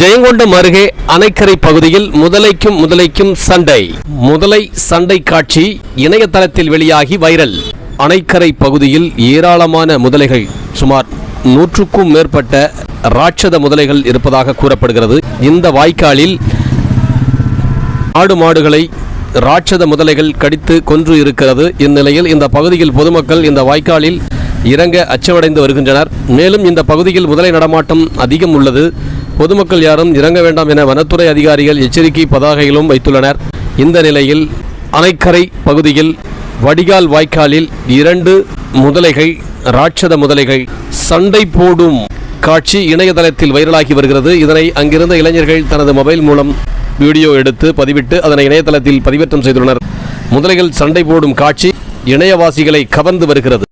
ஜெயங்கொண்டம் அருகே அணைக்கரை பகுதியில் முதலைக்கும் முதலைக்கும் சண்டை. முதலை சண்டை காட்சி இணையதளத்தில் வெளியாகி வைரல். அணைக்கரை பகுதியில் ஏராளமான முதலைகள் சுமார் நூற்றுக்கும் மேற்பட்ட ராட்சத முதலைகள் இருப்பதாக கூறப்படுகிறது. இந்த வாய்க்காலில் ஆடு மாடுகளை ராட்சத முதலைகள் கடித்து கொன்று இருக்கிறது. இந்நிலையில் இந்த பகுதியில் பொதுமக்கள் இந்த வாய்க்காலில் இறங்க அச்சமடைந்து வருகின்றனர். மேலும் இந்த பகுதியில் முதலை நடமாட்டம் அதிகம் உள்ளது. பொதுமக்கள் யாரும் இறங்க வேண்டாம் என வனத்துறை அதிகாரிகள் எச்சரிக்கை பதாகைகளும் வைத்துள்ளனர். இந்த நிலையில் அணைக்கரை பகுதியில் வடிகால் வாய்க்காலில் இரண்டு முதலைகள் ராட்சத முதலைகள் சண்டை போடும் காட்சி இணையதளத்தில் வைரலாகி வருகிறது. இதனை அங்கிருந்த இளைஞர்கள் தனது மொபைல் மூலம் வீடியோ எடுத்து பதிவிட்டு அதனை இணையதளத்தில் பதிவேற்றம் செய்துள்ளனர். முதலைகள் சண்டை போடும் காட்சி இணையவாசிகளை கவர்ந்து வருகிறது.